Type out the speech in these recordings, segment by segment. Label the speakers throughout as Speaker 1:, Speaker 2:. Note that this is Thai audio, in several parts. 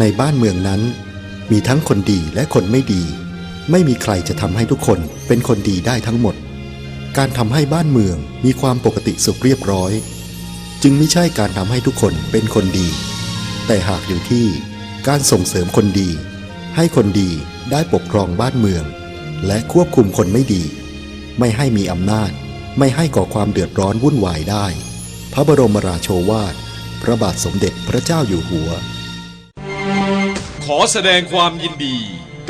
Speaker 1: ในบ้านเมืองนั้น มีทั้งคนดีและคนไม่ดี ไม่มีใครจะทำให้ทุกคนเป็นคนดีได้ทั้งหมด การทำให้บ้านเมืองมีความปกติสุขเรียบร้อย จึงไม่ใช่การทำให้ทุกคนเป็นคนดี แต่หากอยู่ที่การส่งเสริมคนดี ให้คนดีได้ปกครองบ้านเมือง และควบคุมคนไม่ดี ไม่ให้มีอำนาจ ไม่ให้ก่อความเดือดร้อนวุ่นวายได้ พระบรมราโชวาท พระบาทสมเด็จพระเจ้าอยู่หัว
Speaker 2: ขอแสดงความยินดี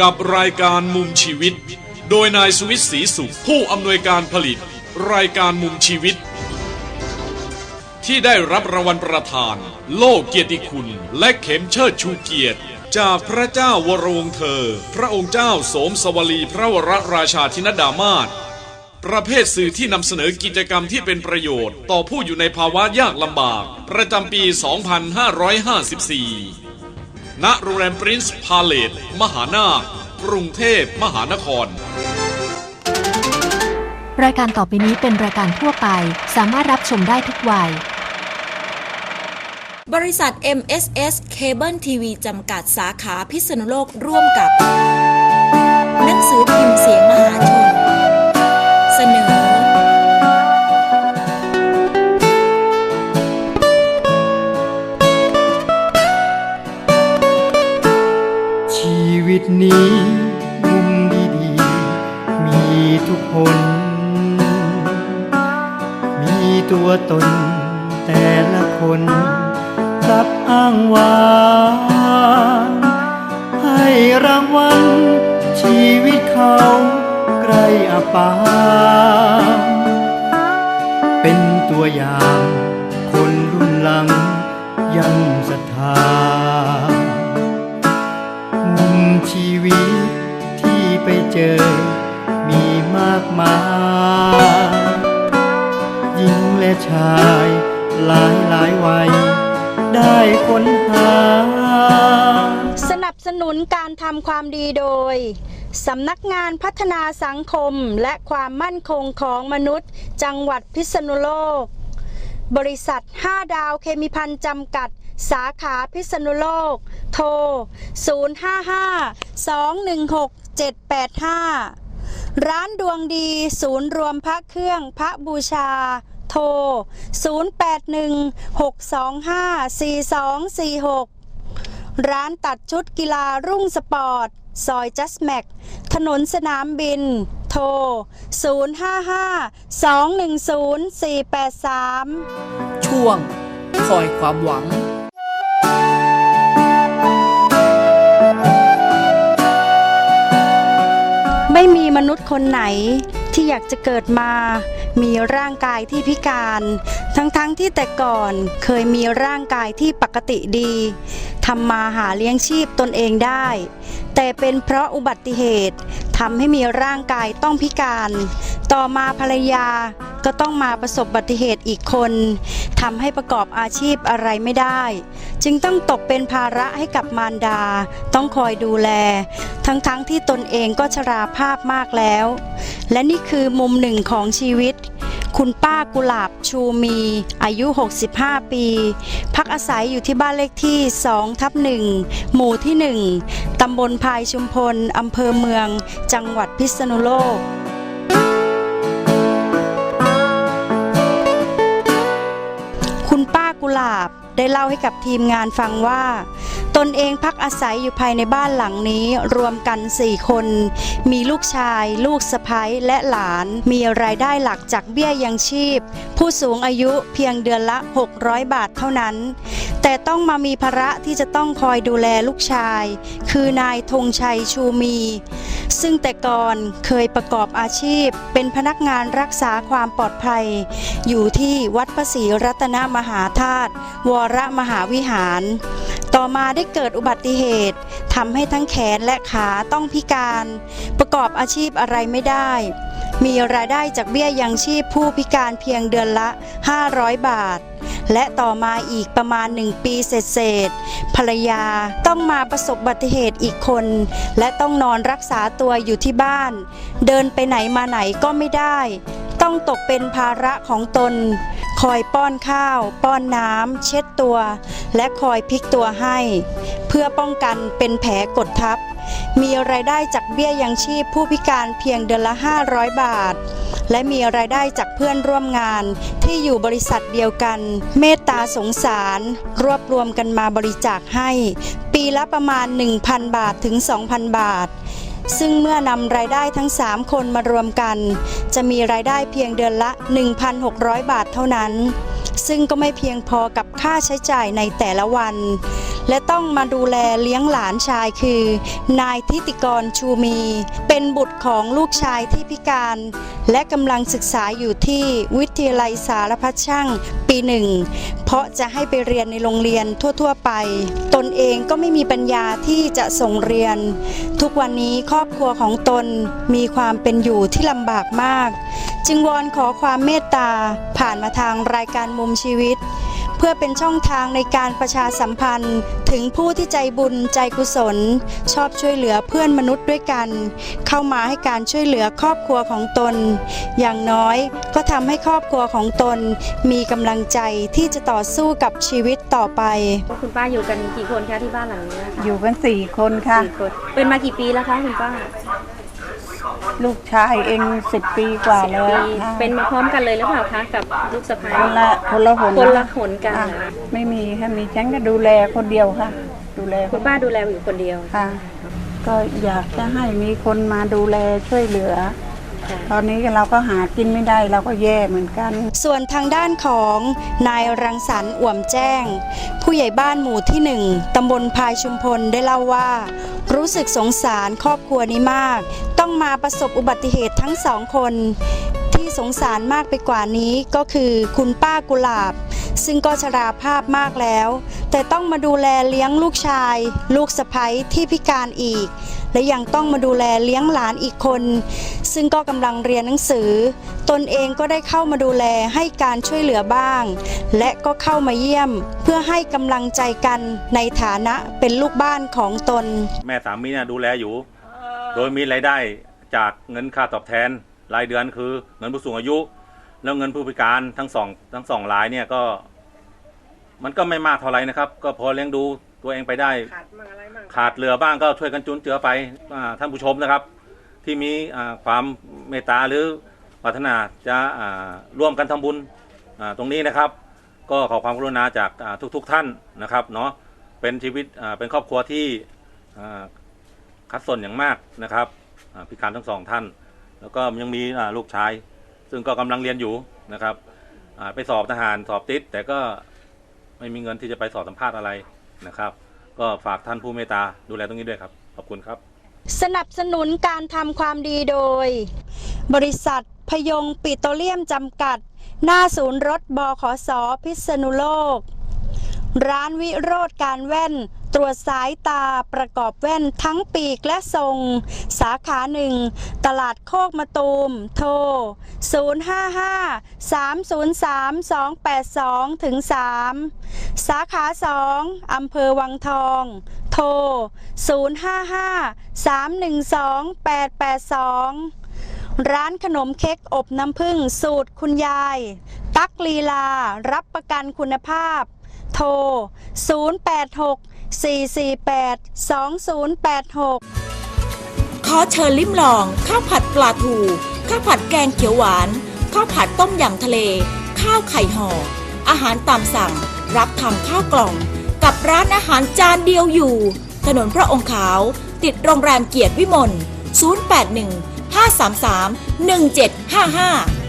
Speaker 2: กับรายการมุมชีวิต โดยนายสุวิทย์ศรีสุข ผู้อำนวยการผลิต รายการมุมชีวิต ที่ได้รับรางวัลประธาน โลกเกียรติคุณ และเข็มเชิดชูเกียรติ จากพระเจ้าวรวงเธอ พระองค์เจ้าโสมสวลีพระวรราชาธินดามาศ ประเภทสื่อที่นำเสนอกิจกรรมที่เป็นประโยชน์ ต่อผู้อยู่ในภาวะยากลำบาก ประจำปี 2554 ณ โรงแรมปรินซ์พาเลตมหานาคกรุงเทพมหานคร
Speaker 3: รายการต่อไปนี้เป็นรายการทั่วไป สามารถรับชมได้ทุกวัย
Speaker 4: บริษัท MSS Cable TV จำกัดสาขาพิษณุโลกร่วมกับ หนังสือพิมพ์เสียงมหาชน
Speaker 5: ตัวอย่าง คนรุ่นหลังยังศรัทธา มุมชีวิตที่ไปเจอมีมากมายหญิงและชายหลายหลายวัยได้ค้นหา
Speaker 6: สนับสนุนการทำความดีโดย สำนักงานพัฒนาสังคมและความมั่นคงของมนุษย์ จังหวัดพิษณุโลก บริษัท 5 ดาวเคมีพันจำกัด สาขาพิษณุโลก โทร 055-216-785 ร้านดวงดีศูนย์รวมพระเครื่องพระบูชา โทร 0816254246 ร้านตัดชุดกีฬารุ่งสปอร์ต ซอยจัสแม็กถนนสนามบิน โทร 055-210-483
Speaker 7: ช่วง คอยความหวัง
Speaker 6: ไม่มีมนุษย์คนไหนที่อยากจะเกิดมา มีร่างกายที่พิการ ทั้งๆทที่แต่ก่อนเคยมีร่างกายที่ปกติดีทำมาหาเลี้ยงชีพตนเองได้ แต่เป็นเพราะอุบัติเหตุทำให้มีร่างกายต้องพิการ ต่อมาภรรยาก็ต้องมาประสบอุบัติเหตุอีกคนทำให้ประกอบอาชีพอะไรไม่ได้ จึงต้องตกเป็นภาระให้กับมารดา ต้องคอยดูแล ทั้งๆทที่ตนเองก็ชราภาพมากแล้ว และนี่คือมุมหนึ่งของชีวิต คุณป้ากุหลาบชูมี อายุ 65 ปี พักอาศัยอยู่ที่บ้านเลขที่ 2 ทับ 1 หมู่ที่ 1 ตำบลพายชุมพล อำเภอเมือง จังหวัดพิษณุโลกคุณป้ากุหลาบ ได้เล่าให้กับทีมงานฟังว่า ตนเองพักอาศัยอยู่ภายในบ้านหลังนี้รวมกัน 4 คน มีลูกชาย ลูกสะพ้ยและหลาน มีรายได้หลักจากเบี้ยยังชีพ ผู้สูงอายุเพียงเดือนละ 600 บาทเท่านั้น แต่ต้องมามีภาระที่จะต้องคอยดูแลลูกชาย คือนายธงชัยชูมี ซึ่งแต่ก่อนเคยประกอบอาชีพ เป็นพนักงานรักษาความปลอดภัย อยู่ที่วัดพระศรีรัตนมหาธาตุวรมหาวิหาร ต่อมาได้เกิดอุบัติเหตุทำให้ทั้งแขนและขาต้องพิการ ประกอบอาชีพอะไรไม่ได้ มีรายได้จากเบี้ยยังชีพผู้พิการเพียงเดือนละ 500 บาท และต่อมาอีกประมาณ1ปีเศษภรรยาต้องมาประสบอุบัติเหตุอีกคน และต้องนอนรักษาตัวอยู่ที่บ้าน เดินไปไหนมาไหนก็ไม่ได้ ต้องตกเป็นภาระของตน คอยป้อนข้าว ป้อนน้ำเช็ดตัว และคอยพลิกตัวให้ เพื่อป้องกันเป็นแผลกดทับ มีรายได้จากเบี้ยยังชีพผู้พิการเพียงเดือนละ 500 บาท และมีรายได้จากเพื่อนร่วมงานที่อยู่บริษัทเดียวกัน เมตตาสงสาร รวบรวมกันมาบริจาคให้ ปีละประมาณ 1,000 บาทถึง 2,000 บาทซึ่งเมื่อนำรายได้ทั้ง 3 คนมารวมกัน จะมีรายได้เพียงเดือนละ 1,600 บาทเท่านั้น ซึ่งก็ไม่เพียงพอกับค่าใช้จ่ายในแต่ละวัน และต้องมาดูแลเลี้ยงหลานชายคือ นายทิติกรชูมี เป็นบุตรของลูกชายที่พิการและกำลังศึกษาอยู่ที่วิทยาลัยสารพัดช่างปีหนึ่ง เพราะจะให้ไปเรียนในโรงเรียนทั่ว ๆ ไป ตนเองก็ไม่มีปัญญาที่จะส่งเรียน ทุกวันนี้ครอบครัวของตนมีความเป็นอยู่ที่ลำบากมาก จึงวอนขอความเมตตาผ่านมาทางรายการมุมชีวิต พื่อเป็นช่องทางในการประชาสัมพันธ์ ถึงผู้ที่ใจบุญใจกุศล ชอบช่วยเหลือเพื่อนมนุษย์ด้วยกัน เข้ามาให้การช่วยเหลือครอบครัวของตน อย่างน้อยก็ทำให้ครอบครัวของตน มีกำลังใจที่จะต่อสู้กับชีวิตต่อไป
Speaker 8: คุณป้าอยู่กันกี่คนคะที่บ้านหลังนี้นะคะ
Speaker 9: อยู่กันสี่คนค่ะ
Speaker 8: สี่คนเป็นมากี่ปีแล้วคะคุณป้า
Speaker 9: ลูกชายเองสิบปีกว่าแล้ว
Speaker 8: ปี
Speaker 9: ค่ะ
Speaker 8: เป็นมาพร้อมกันเลยหรือเปล่าคะกับลูกสะพ้าย
Speaker 9: คนละคนละหน
Speaker 8: คนละหนกัน
Speaker 9: อะ
Speaker 8: เหรอ
Speaker 9: ไม่มีค่ะมีฉันก็ดูแลคนเดียวค่ะ ดูแล
Speaker 8: คุณป้าดูแลอยู่คนเดียว
Speaker 9: ค่ะ ก็อยากจะให้มีคนมาดูแลช่วยเหลือ
Speaker 8: ค่ะ
Speaker 9: ตอนนี้เราก็หากินไม่ได้เราก็แย่เหมือนกัน
Speaker 6: ส่วนทางด้านของนายรังสรรค์อ่วมแจ้ง ผู้ใหญ่บ้านหมู่ที่หนึ่งตำบลพายชุมพลได้เล่าว่า รู้สึกสงสารครอบครัวนี้มาก ต้องมาประสบอุบัติเหตุทั้งสองคน ที่สงสารมากไปกว่านี้ก็คือคุณป้ากุหลาบ ซึ่งก็ชราภาพมากแล้ว แต่ต้องมาดูแลเลี้ยงลูกชาย ลูกสะใภ้ที่พิการอีก และยังต้องมาดูแลเลี้ยงหลานอีกคน ซึ่งก็กำลังเรียนหนังสือ ตนเองก็ได้เข้ามาดูแลให้การช่วยเหลือบ้าง และก็เข้ามาเยี่ยม เพื่อให้กำลังใจกันในฐานะเป็นลูกบ้านของตน
Speaker 10: แม่สามีเนี่ยดูแลอยู่ โดยมีรายได้จากเงินค่าตอบแทนรายเดือนคือเงินผู้สูงอายุ แล้วเงินผู้พิการทั้งสองทั้งสองรายเนี่ยก็ มันก็ไม่มากเท่าไหร่นะครับ ก็พอเลี้ยงดูตัวเองไปได้ขาดเหลือบ้างก็ช่วยกันจุนเจือไปอ่าท่านผู้ชมนะครับ ที่มีอ่าความเมตตาหรือปรารถนาจะอ่าร่วมกันทำบุญอ่าตรงนี้นะครับ ก็ขอความกรุณาจากอ่าทุกๆทท่านนะครับเนาะเป็นชีวิตอ่าเป็นครอบครัวที่อ่าคัดสนอย่างมากนะครับอ่าพิการทั้งสองท่าน แล้วก็ยังมีอ่าลูกชาย ซึ่งก็กำลังเรียนอยู่นะครับอ่าไปสอบทหารสอบติดแต่ก็ ไม่มีเงินที่จะไปสอบสัมภาษณ์อะไรนะครับ ก็ฝากท่านผู้เมตตาดูแลตรงนี้ด้วยครับ ขอบคุณครับ
Speaker 6: สนับสนุนการทำความดีโดย บริษัทพยงปิโตรเลียมจำกัด หน้าศูนย์รถบขสพิษณุโลก ร้านวิโรธการแว่น ตรวจสายตาประกอบแว่นทั้งปีกและทรง สาขาหนึ่ง ตลาดโคกมะตูม โทร 055 303 282ถึง3สาขา 2อำเภอวังทอง โทร 055 312 882ร้านขนมเค้กอบน้ำผึ้งสูตรคุณยาย ตักลีลา รับประกันคุณภาพ โทร 086 448 2086
Speaker 4: ขอเชิญลิ้มลอง ข้าวผัดปลาทู ข้าวผัดแกงเขียวหวาน ข้าวผัดต้มยำทะเล ข้าวไข่ห่อ อาหารตามสั่ง รับทำข้าวกล่อง กับร้านอาหารจานเดียวอยู่ ถนนพระองค์ขาว ติดโรงแรมเกียรติวิมล 081 533 1755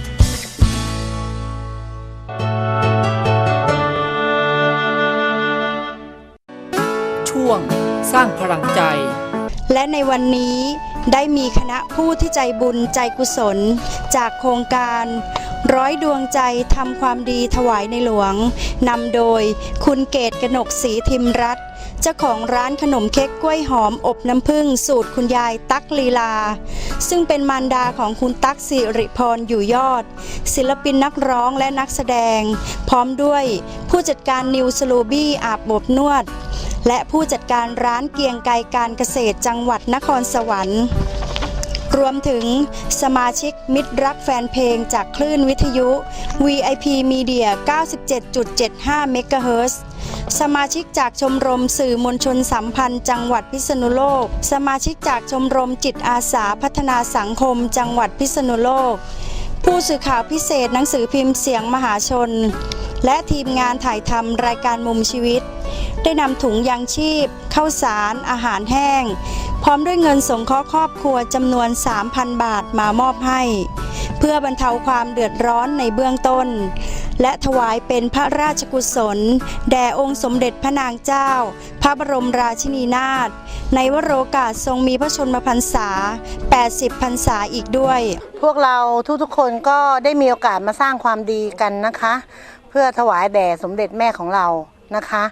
Speaker 7: สร้างพลังใจ
Speaker 6: และในวันนี้ได้มีคณะผู้ที่ใจบุญใจกุศล จากโครงการ ร้อยดวงใจทำความดีถวายในหลวงนำโดยคุณเกตกนกศรีทิมรัตน์ จ้าของร้านขนมเค้กกล้วยหอมอบน้ำผึ้งสูตรคุณยายตั๊กลีลา ซึ่งเป็นมารดาของคุณตั๊กสิริพรอยู่ยอด ศิลปินนักร้องและนักแสดง พร้อมด้วยผู้จัดการนิวสลูบี้อาบบบนวด และผู้จัดการร้านเกียงไกรการเกษตรจังหวัดนครสวรรค์ รวมถึงสมาชิกมิตรรักแฟนเพลงจากคลื่นวิทยุ VIP Media 97.75 เมกะเฮิรตซ์สมาชิกจากชมรมสื่อมวลชนสัมพันธ์ จังหวัดพิษณุโลก สมาชิกจากชมรมจิตอาสาพัฒนาสังคม จังหวัดพิษณุโลก ผู้สื่อข่าวพิเศษหนังสือพิมพ์เสียงมหาชน และทีมงานถ่ายทำรายการมุมชีวิต ได้นำถุงยางชีพข้าวสาร อาหารแห้ง พร้อมด้วยเงินสงเคราะห์ครอบครัวจำนวน 3,000 บาทมามอบให้ เพื่อบรรเทาความเดือดร้อนในเบื้องต้น และถวายเป็นพระราชกุศล แด่องค์สมเด็จพระนางเจ้า พระบรมราชินีนาถในวโรกาสทรงมีพระชนมพรรษา 80 พรรษาอีกด้วย
Speaker 11: พวกเราทุกๆคนก็ได้มีโอกาสมาสร้างความดีกันนะคะ พื่อถวายแด่สมเด็จแม่ของเรานะคะ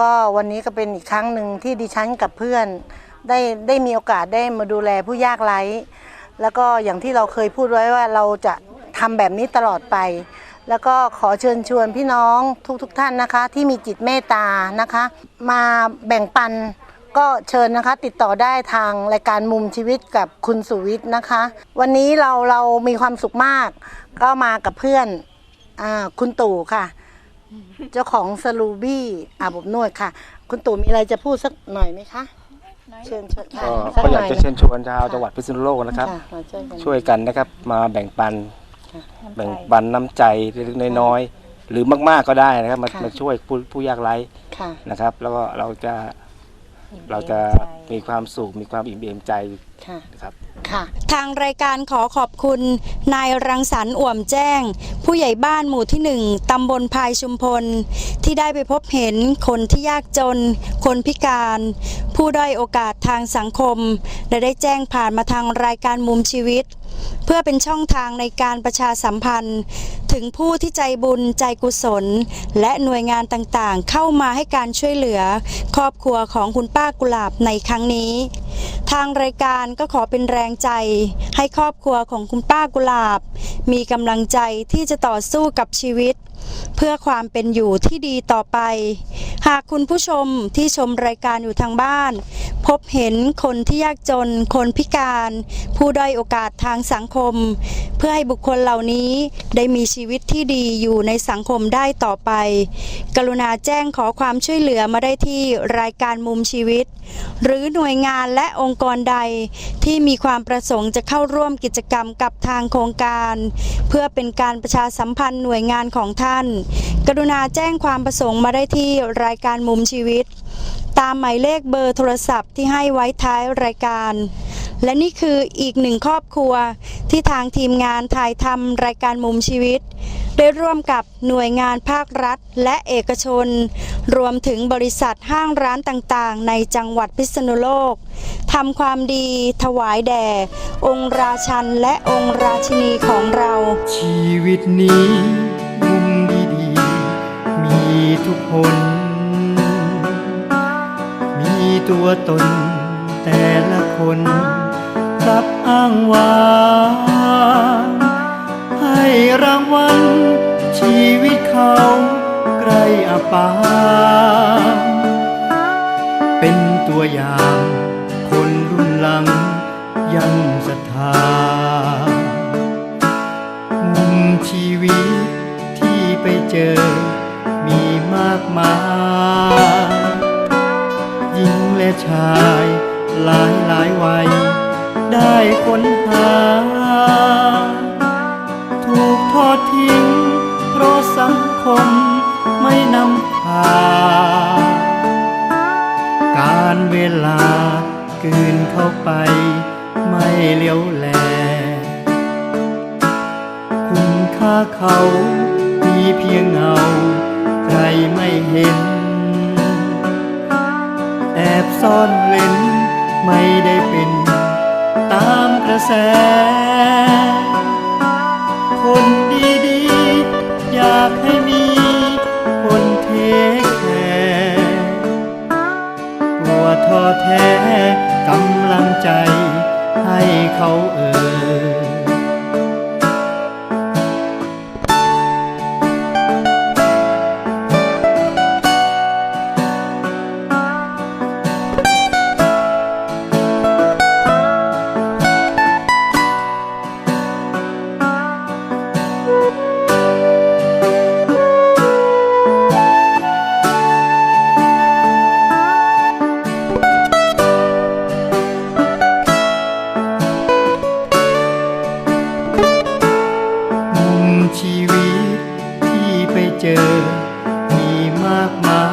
Speaker 11: ก็วันนี้ก็เป็นอีกครั้งหนึ่งที่ดิฉันกับเพื่อนได้ได้มีโอกาสได้มาดูแลผู้ยากไร้แล้วก็อย่างที่เราเคยพูดไว้ว่าเราจะทำแบบนี้ตลอดไป แล้วก็ขอเชิญชวนพี่น้องทุกๆทท่านนะคะ ที่มีจิตเมตตานะคะ มาแบ่งปันก็เชิญนะคะติดต่อได้ทางรายการมุมชีวิตกับคุณสุวิทย์นะคะ วันนี้เราเรามีความสุขมาก ก็มากับเพื่อน อาคุณตู่ค่ะ เจ้าของสลูบี้อาบอบนวดค่ะ คุณตู่มีอะไรจะพูดสักหน่อยไหมคะ เชิญเชิญค่ะ
Speaker 12: ก็
Speaker 11: สั
Speaker 12: ก็อยาก
Speaker 11: หน่
Speaker 12: จะเชิญชวนชาวจังหวัดพิษณุโลกนะครับ
Speaker 11: ค่ะมาช่วยกัน
Speaker 12: ช่วยกันนะครับมาแบ่งปัน
Speaker 11: ค่ะ
Speaker 12: แบ่งปันน้ำใจเล็กๆน้อยๆหรือมากๆก็ได้นะครับมา
Speaker 11: ค่ะ
Speaker 12: มาช่วยผู้ผู้ยากไร้
Speaker 11: ค่ะ
Speaker 12: นะครับ แล้วก็เราจะเราจะมีความสุขมีความอิ่มเอมใจ
Speaker 11: ค่ะ
Speaker 12: นะครับ
Speaker 11: ค่ะ
Speaker 6: ทางรายการขอขอบคุณ นายรังสรรค์อ่วมแจ้ง ผู้ใหญ่บ้านหมู่ที่หนึ่งตำบลพายชุมพล ที่ได้ไปพบเห็นคนที่ยากจน คนพิการ ผู้ด้อยโอกาสทางสังคม และได้แจ้งผ่านมาทางรายการมุมชีวิต เพื่อเป็นช่องทางในการประชาสัมพันธ์ ถึงผู้ที่ใจบุญใจกุศล และหน่วยงานต่างๆ เข้ามาให้การช่วยเหลือ ครอบครัวของคุณป้ากุหลาบในครั้งนี้ ทางรายการก็ขอเป็นแรงใจ ให้ครอบครัวของคุณป้ากุหลาบ มีกำลังใจที่จะต่อสู้กับชีวิต เพื่อความเป็นอยู่ที่ดีต่อไป หากคุณผู้ชมที่ชมรายการอยู่ทางบ้าน พบเห็นคนที่ยากจน คนพิการ ผู้ด้อยโอกาสทางสังคม เพื่อให้บุคคลเหล่านี้ได้มีชีวิตที่ดีอยู่ในสังคมได้ต่อไป กรุณาแจ้งขอความช่วยเหลือมาได้ที่รายการมุมชีวิต หรือหน่วยงานและองค์กรใดที่มีความประสงค์จะเข้าร่วมกิจกรรมกับทางโครงการ เพื่อเป็นการประชาสัมพันธ์หน่วยงานของท่านกรุณาแจ้งความประสงค์มาได้ที่รายการมุมชีวิต ตามหมายเลขเบอร์โทรศัพท์ที่ให้ไว้ท้ายรายการ และนี่คืออีกหนึ่งครอบครัวที่ทางทีมงานถ่ายทำรายการมุมชีวิต ได้ร่วมกับหน่วยงานภาครัฐและเอกชน รวมถึงบริษัทห้างร้านต่างๆ ในจังหวัดพิษณุโลกทำความดีถวายแด่ องค์ราชันและองค์ราชินีของเรา
Speaker 5: ชีวิตนี้ ทุกคน มีตัวตนแต่ละคนรับอ้างวางให้รางวัลชีวิตเขาใกล้อาปาเป็นตัวอย่างคนรุ่นหลังยังศรัทธาาเขามีเพียงเงา ใครไม่เห็น แอบซ่อนเล่นไม่ได้เป็นตามกระแส คนดีๆ อยากให้มีคนเทคแคร์กลัวท้อแท้กำลังใจให้เขาเอ่ย my